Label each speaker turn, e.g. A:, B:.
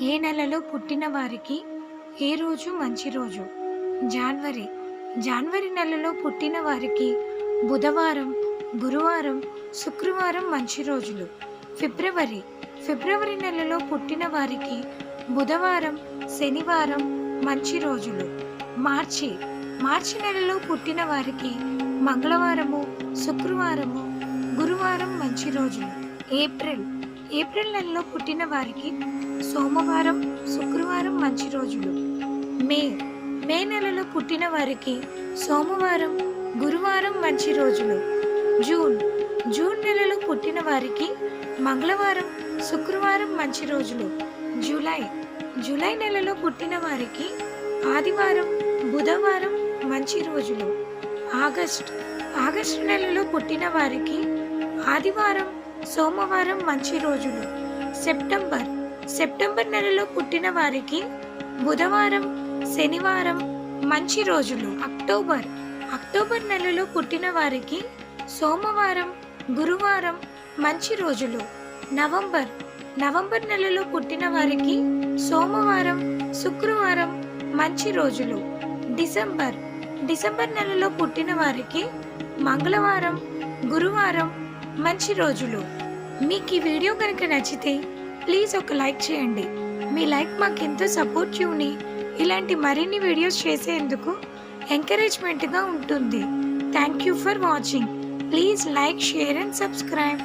A: ఏ నెలలో పుట్టిన వారికి ఏ రోజు మంచి రోజు? జాన్వరి. జాన్వరి నెలలో పుట్టిన వారికి బుధవారం గురువారం శుక్రవారం మంచి రోజులు. ఫిబ్రవరి. ఫిబ్రవరి నెలలో పుట్టిన వారికి బుధవారం శనివారం మంచి రోజులు. మార్చి. మార్చి నెలలో పుట్టిన వారికి మంగళవారము శుక్రవారము గురువారం మంచి రోజులు. ఏప్రిల్. ఏప్రిల్ నెలలో పుట్టిన వారికి సోమవారం శుక్రవారం మంచి రోజులు. మే మే నెలలో పుట్టిన వారికి సోమవారం గురువారం మంచి రోజులు. జూన్ జూన్ నెలలో పుట్టిన వారికి మంగళవారం శుక్రవారం మంచి రోజులు. జూలై జూలై నెలలో పుట్టిన వారికి ఆదివారం బుధవారం మంచి రోజులు. ఆగస్ట్ ఆగస్టు నెలలో పుట్టిన వారికి ఆదివారం సోమవారం మంచి రోజులు. సెప్టెంబర్. సెప్టెంబర్ నెలలో పుట్టిన వారికి బుధవారం శనివారం మంచి రోజులు. అక్టోబర్. అక్టోబర్ నెలలో పుట్టిన వారికి సోమవారం గురువారం మంచి రోజులు. నవంబర్. నవంబర్ నెలలో పుట్టిన వారికి సోమవారం శుక్రవారం మంచి రోజులు. డిసెంబర్. డిసెంబర్ నెలలో పుట్టిన వారికి మంగళవారం గురువారం మంచి రోజులు. మీకు ఈ వీడియో కనుక నచ్చితే ప్లీజ్ ఒక లైక్ చేయండి. మీ లైక్ మాకు ఎంతో సపోర్టివ్ని ఇలాంటి మరిన్ని వీడియోస్ చేసేందుకు ఎంకరేజ్మెంట్గా ఉంటుంది. Thank you for watching. Please like share and subscribe.